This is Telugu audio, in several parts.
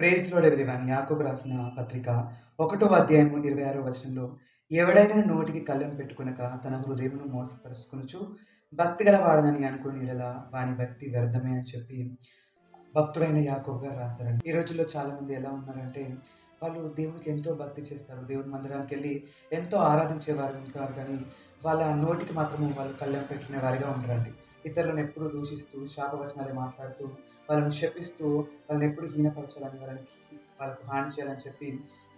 ప్రేజ్ లోడ్ ఎవ్రీవన్ యాకోబు రాసిన పత్రిక ఒకటో అధ్యాయము ఇరవై ఆరో వచనంలో ఎవడైనా నోటికి కళ్ళెం పెట్టుకునక తన హృదయమును మోసపరుచుకునుచు భక్తి గల వాడనని అనుకుని ఎడల వాని భక్తి వ్యర్థమే అని చెప్పి భక్తుడైన యాకోబు గారు రాశారండి. ఈ రోజుల్లో చాలామంది ఎలా ఉన్నారంటే వాళ్ళు దేవునికి ఎంతో భక్తి చేస్తారు. దేవుని మందిరానికి వెళ్ళి ఎంతో ఆరాధించేవారు ఉంటారు కానీ వాళ్ళ నోటికి మాత్రము వాళ్ళు కళ్ళెం పెట్టుకునే వారిగా ఉంటారండి ఇతరులను ఎప్పుడు దూషిస్తూ శాపవచనాలే మాట్లాడుతూ వాళ్ళని శపిస్తూ వాళ్ళని ఎప్పుడు హీనపరచాలని వాళ్ళకి వాళ్ళకు హాని చేయాలని చెప్పి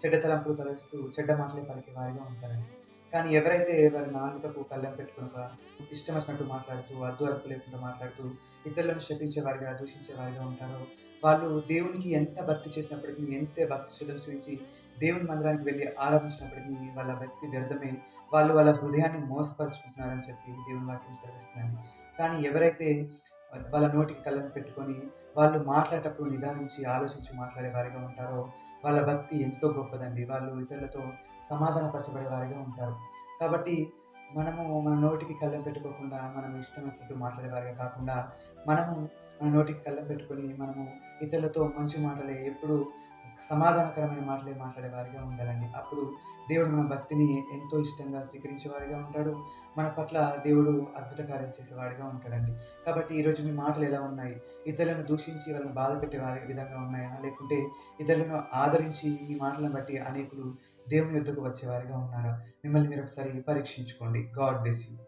చెడ్డ తలంపులు తలస్తూ చెడ్డ మాటలే పలికే వారిగా ఉంటారండి. కానీ ఎవరైతే వారి నాలుకకు కళ్ళెం పెట్టుకునక ఇష్టం వచ్చినట్టు మాట్లాడుతూ అద్దు అర్పు లేకుండా మాట్లాడుతూ ఇతరులను శపించే వారిగా దూషించే వారిగా ఉంటారో వాళ్ళు దేవునికి ఎంత భక్తి చేసినప్పటికీ ఎంత భక్తి శ్రద్ధలు చూపించి దేవుని మందిరానికి వెళ్ళి ఆరాధించినప్పటికీ వాళ్ళ వ్యక్తి వ్యర్థమై. వాళ్ళు వాళ్ళ హృదయాన్ని మోసపరుచుకుంటున్నారని చెప్పి దేవుని వాక్యం సెలవిస్తున్నాను కానీ ఎవరైతే వాళ్ళ నోటికి కళ్ళను పెట్టుకొని వాళ్ళు మాట్లాడేటప్పుడు నిదానించి ఆలోచించి మాట్లాడే వారిగా ఉంటారో వాళ్ళ భక్తి ఎంతో గొప్పదండి. వాళ్ళు ఇతరులతో సమాధానపరచబడే వారిగా ఉంటారు. కాబట్టి మనము మన నోటికి కళ్ళం పెట్టుకోకుండా మనం ఇష్టం వచ్చినట్టు కాకుండా మనము మన నోటికి కళ్ళం పెట్టుకొని మనము ఇతరులతో మంచి మాటలే ఎప్పుడు సమాధానకరమైన మాటలే మాట్లాడేవారిగా ఉండాలండి. అప్పుడు దేవుడు మన భక్తిని ఎంతో ఇష్టంగా స్వీకరించేవారిగా ఉంటాడు. మన పట్ల దేవుడు అద్భుత కార్యాలు చేసేవాడిగా ఉంటాడండి. కాబట్టి ఈరోజు మీ మాటలు ఎలా ఉన్నాయి? ఇతరులను దూషించి వాళ్ళని బాధ పెట్టే వారి విధంగా ఉన్నాయా? లేకుంటే ఇతరులను ఆదరించి మీ మాటలను బట్టి అనేకులు దేవుని యుద్ధకు వచ్చేవారిగా ఉన్నారా? మిమ్మల్ని మీరు ఒకసారి పరీక్షించుకోండి. God bless you.